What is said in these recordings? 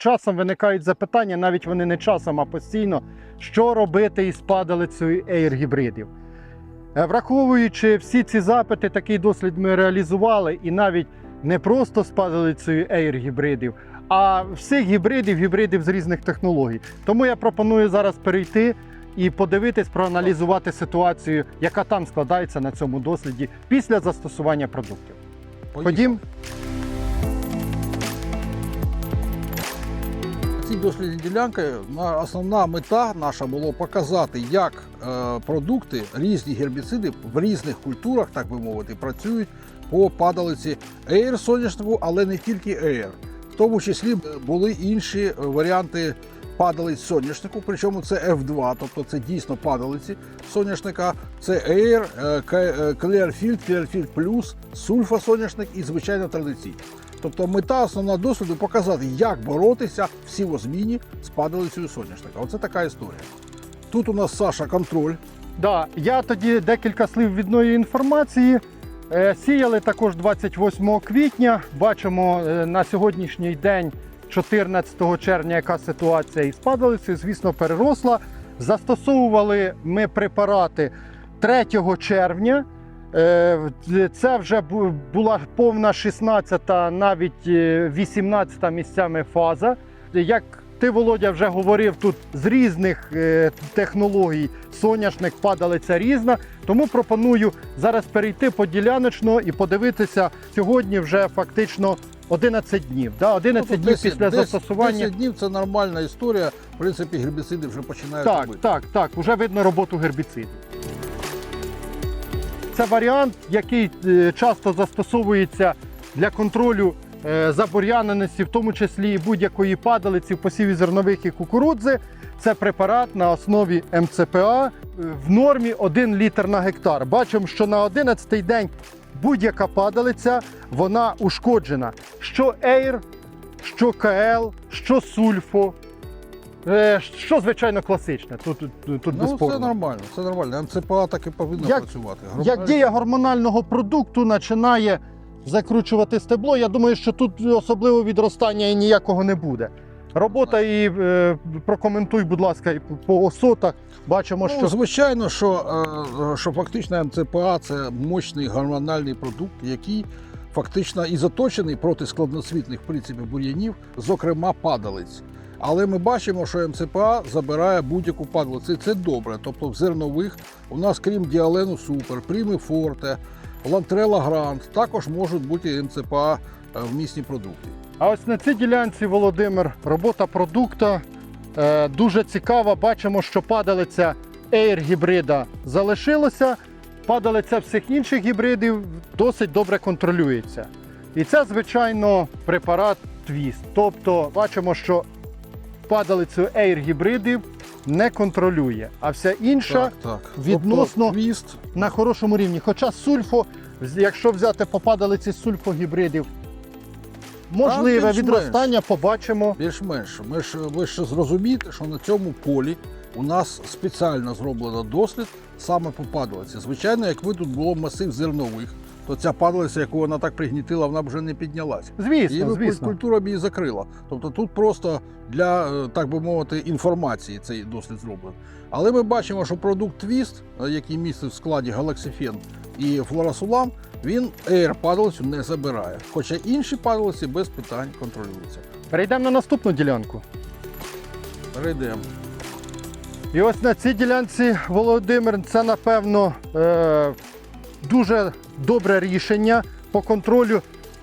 часом виникають запитання, навіть вони не часом, а постійно, що робити із падалицею Air гібридів. Е, Враховуючи всі ці запити, такий дослід ми реалізували, і навіть не просто з падалицею Air гібридів, а всіх гібридів, гібридів з різних технологій. Тому я пропоную зараз перейти і подивитись, проаналізувати ситуацію, яка там складається на цьому досліді після застосування продуктів. Ходім. Цій дослідній ділянки основна мета наша було показати, як е, продукти, різні гербіциди в різних культурах, так би мовити, працюють по падалиці Air соняшнику, але не тільки Air. В тому числі були інші варіанти падалиць соняшнику, причому це F2, тобто це дійсно падалиці соняшника, це Air, е, е, Clearfield, Clearfield Plus, сульфа соняшник і звичайно традиційний. Тобто мета основна досліду показати, як боротися в сівозміні з падалицею соняшника. Оце така історія. Тут у нас Саша контроль. Да, я тоді декілька слів відної інформації. Е, Сіяли також 28 квітня. Бачимо е, на сьогоднішній день, 14 червня, яка ситуація із падалицею, звісно, переросла. Застосовували ми препарати 3 червня. Е, Це вже була повна 16-та, навіть е, 18-та місцями фаза. Як ти, Володя, вже говорив, тут з різних е, технологій соняшник, падалиця різна. Тому пропоную зараз перейти поділяночно і подивитися сьогодні вже фактично 11 днів. Да? 11 Тобто днів 10 після 10 застосування. 10 днів це нормальна історія. В принципі, гербіциди вже починають Так, робити. так, так, вже видно роботу гербіцидів. Це варіант, який е, часто застосовується для контролю е, забур'яненості, в тому числі і будь-якої падалиці в посіві зернових і кукурудзи. Це препарат на основі МЦПА е, в нормі 1 літр на гектар. Бачимо, що на 11 день будь-яка падалиця вона ушкоджена. Що Ейр, що КЛ, що сульфо. Е, Що звичайно класичне, тут, тут, тут Ну, це нормально, це нормально. МЦПА так і повинно Як- працювати. Як дія гормонального продукту починає закручувати стебло, я думаю, що тут особливо відростання і ніякого не буде. Робота і е, прокоментуй, будь ласка, і по осотах. Бачимо, Ну, що звичайно, що, е, що фактично МЦПА це мощний гормональний продукт, який фактично і заточений проти складноцвітних в принципі бур'янів, зокрема падалиць. Але ми бачимо, що МЦПА забирає будь-яку падалицю. І Це добре. Тобто в зернових у нас, крім діалену Супер, Пріми Форте, Лантрела Грант, також можуть бути МЦПА е, вмісні продукти. А ось на цій ділянці, Володимир, робота продукта е, дуже цікава. Бачимо, що падалиця Air гібрида залишилася, падалиця всіх інших гібридів досить добре контролюється. І це, звичайно, препарат Твіст. Тобто бачимо, що падалицю Air гібридів не контролює, а вся інша Так, так. відносно- Тобто, на хорошому рівні. Хоча сульфо, якщо взяти по падалиці сульфогібридів, можливе більш-менш. відростання побачимо. Більш-менш. Ми ж ви ж зрозумієте, що на цьому полі у нас спеціально зроблено дослід саме по падалиці. Звичайно, якби тут було масив зернових, то ця падалиця, яку вона так пригнітила, вона б вже не піднялася. Звісно, би звісно. культура б її закрила. Тобто тут просто для, е, так би мовити, інформації цей дослід зроблений. Але ми бачимо, що продукт Твіст, е, який містить в складі галаксифен і флорасулам, він Air падалицю не забирає. Хоча інші падалиці без питань контролюються. Перейдемо на наступну ділянку. Перейдемо. І ось на цій ділянці, Володимир, це напевно е, дуже добре рішення по контролю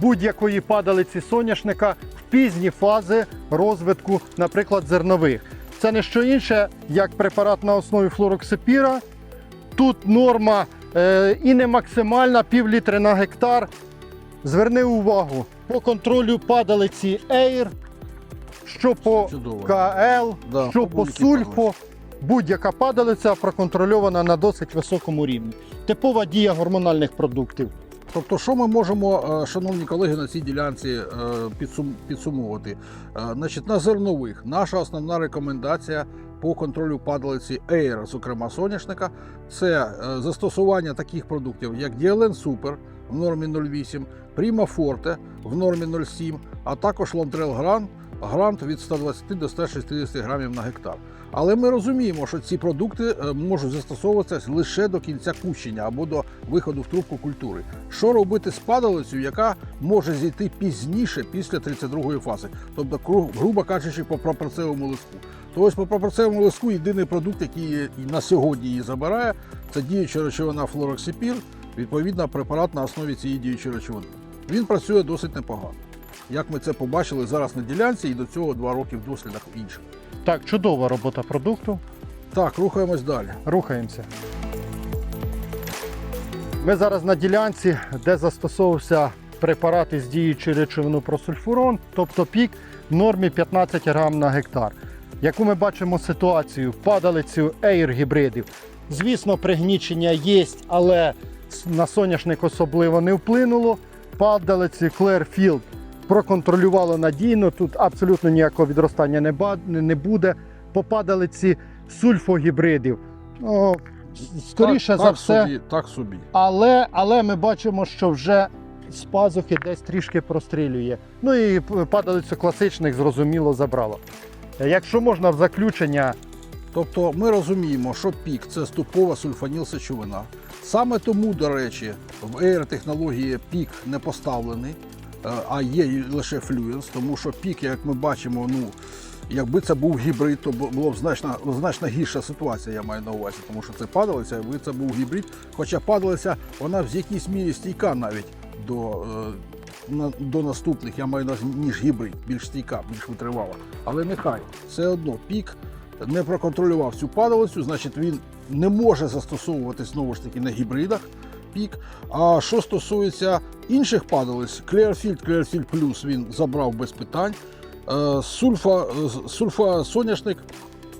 будь-якої падалиці соняшника в пізні фази розвитку, наприклад, зернових. Це не що інше, як препарат на основі флороксипіра. Тут норма е, і не максимальна, пів літри на гектар. Зверни увагу по контролю падалиці Air, що по Чудово. КЛ, Да, що по сульфо, будь-яка падалиця проконтрольована на досить високому рівні. Типова дія гормональних продуктів. Тобто, що ми можемо, е, шановні колеги, на цій ділянці е, підсум- підсумовувати? Е, Значить, на зернових наша основна рекомендація по контролю падалиці Air, зокрема соняшника, це застосування таких продуктів, як Діален Супер в нормі 0,8, Prima Forte в нормі 0,7, а також Лантрел Гран грант від 120 до 160 грамів на гектар. Але ми розуміємо, що ці продукти е, можуть застосовуватися лише до кінця кущення або до виходу в трубку культури. Що робити з падалицею, яка може зійти пізніше після 32-ї фази, тобто, грубо кажучи, по пропорцевому листку. То ось по пропорцевому листку єдиний продукт, який на сьогодні її забирає, це діюча речовина флороксипір, відповідно препарат на основі цієї діючої речовини. Він працює досить непогано. Як ми це побачили зараз на ділянці, і до цього два роки в дослідах інших. Так, чудова робота продукту. Так, рухаємось далі. Рухаємося. Ми зараз на ділянці, де застосовувався препарат із діючою речовину просульфурон, тобто пік в нормі 15 грам на гектар. Яку ми бачимо ситуацію, падалицю ейр гібридів. Звісно, пригнічення є, але на соняшник особливо не вплинуло. Падалиці Clearfield проконтролювало надійно, тут абсолютно ніякого відростання не буде. По падалиці сульфогібридів. Ну, скоріше так, за так все, Собі, так собі. але, але ми бачимо, що вже з пазухи десь трішки прострілює. Ну і падалицю класичних зрозуміло забрало. Якщо можна в заключення, Тобто ми розуміємо, що пік це ступова сульфанілсечовина. Саме тому, до речі, в ER технології пік не поставлений, а є лише флюенс, тому що пік, як ми бачимо, ну. Якби це був гібрид, то було б значно, значно гірша ситуація, я маю на увазі, тому що це падалиця, якби це був гібрид. Хоча падалиця, вона в якійсь мірі стійка навіть до, е, до наступних, я маю на увазі, ніж гібрид, більш стійка, більш витривала. Але нехай все одно пік не проконтролював цю падалицю, значить він не може застосовуватись знову ж таки на гібридах пік. А що стосується інших падалиць, Clearfield, Clearfield Plus він забрав без питань. Е, Сульфа, е, сульфа соняшник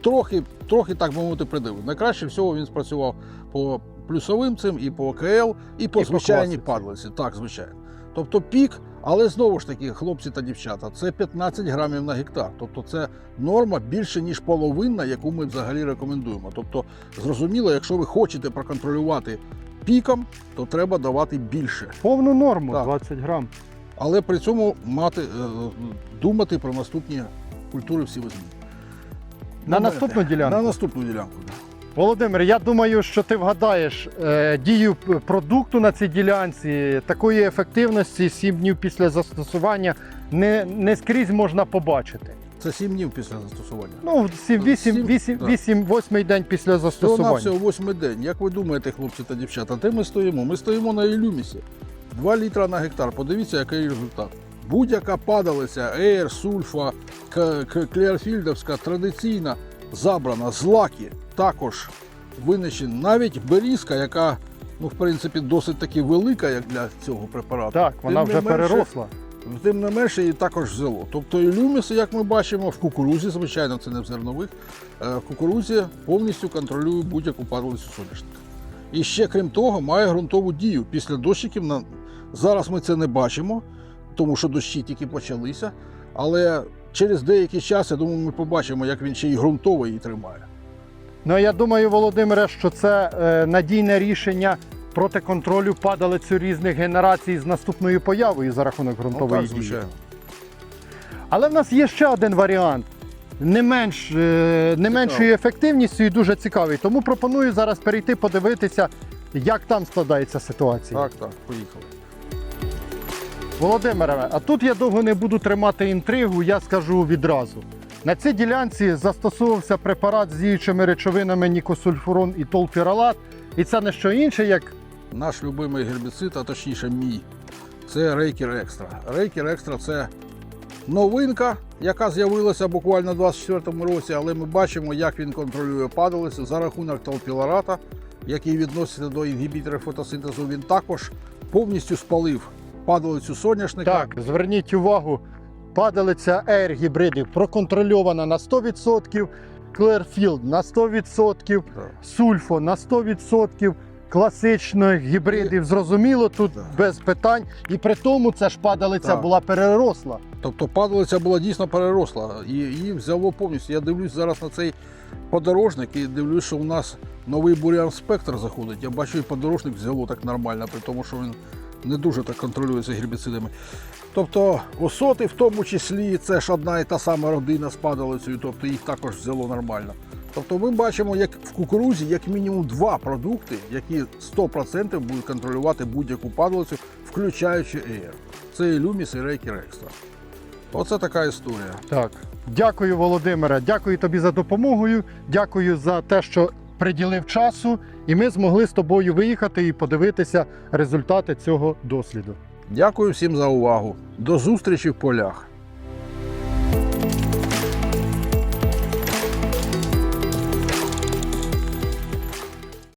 трохи, трохи так би мовити, придивив. Найкраще всього він спрацював по плюсовим цим і по КЛ, і по по звичайній падалиці. Так, звичайно. Тобто пік, але знову ж таки, хлопці та дівчата, це 15 грамів на гектар. Тобто це норма більше, ніж половинна, яку ми взагалі рекомендуємо. Тобто, зрозуміло, якщо ви хочете проконтролювати піком, то треба давати більше. повну норму Так. 20 грам. Але при цьому мати, е, думати про наступні культури всі возьмі. На наступну ділянку. На наступну ділянку. Володимир, я думаю, що ти вгадаєш е, дію продукту на цій ділянці. Такої ефективності 7 днів після застосування не, не скрізь можна побачити. Це 7 днів після застосування. Ну, 7, 8, 8, 8, 8 день після застосування. всього восьмий день. Як ви думаєте, хлопці та дівчата, де ми стоїмо? Ми стоїмо на Ілюмісі. 2 літра на гектар. Подивіться, який результат. Будь-яка падалиця, Ейр, Сульфа, К- К- Клеарфільдовська, традиційна, забрана, злаки також винищені. Навіть берізка, яка, ну, в принципі, досить таки велика, як для цього препарату. Так, вона Тим вже менше, переросла. Тим не менше, її також взяло. Тобто ілюміси, як ми бачимо, в кукурузі, звичайно, це не в зернових, е, в кукурузі повністю контролює будь-яку падалицю соняшника. І ще крім того, має ґрунтову дію. Після дощиків на... зараз ми це не бачимо, тому що дощі тільки почалися. Але через деякий час, я думаю, ми побачимо, як він ще й ґрунтово її тримає. Ну я думаю, Володимире, що це е, надійне рішення проти контролю падалицю різних генерацій з наступною появою за рахунок Ну, так, дії. Але в нас є ще один варіант. Не, менш, е, не меншою ефективністю і дуже цікавий. Тому пропоную зараз перейти подивитися, як там складається ситуація. Так, так, поїхали. Володимире, а тут я довго не буду тримати інтригу, я скажу відразу. На цій ділянці застосовувався препарат з діючими речовинами нікосульфурон і толфіралат. І це не що інше, як Наш любимий гербіцид, а точніше мій, це Рейкер Екстра. Рейкер Екстра це новинка, яка з'явилася буквально в 2024 році, але ми бачимо, як він контролює падалицю за рахунок толпіларата, який відноситься до інгібіторів фотосинтезу. Він також повністю спалив падалицю соняшника. Так, зверніть увагу, падалиця Air гібридів проконтрольована на 100%, Clearfield на 100%, Так. Сульфо на 100%, класичних гібридів, зрозуміло, тут без питань. І при тому ця ж падалиця Так. була переросла. Тобто падалиця була дійсно переросла і її взяло повністю. Я дивлюсь зараз на цей подорожник і дивлюсь, що у нас новий бурян спектр заходить. Я бачу, і подорожник взяло так нормально, при тому, що він не дуже так контролюються гербіцидами. Тобто осоти в тому числі це ж одна і та сама родина з падалицею, тобто їх також взяло нормально. Тобто ми бачимо, як в кукурузі як мінімум два продукти, які 100% будуть контролювати будь-яку падалицю, включаючи ЕР. Це і Люміс, і Рейкер Екстра. Оце така історія. Так. Дякую, Володимире. Дякую тобі за допомогою. Дякую за те, що приділив часу, і ми змогли з тобою виїхати і подивитися результати цього досліду. Дякую всім за увагу. До зустрічі в полях.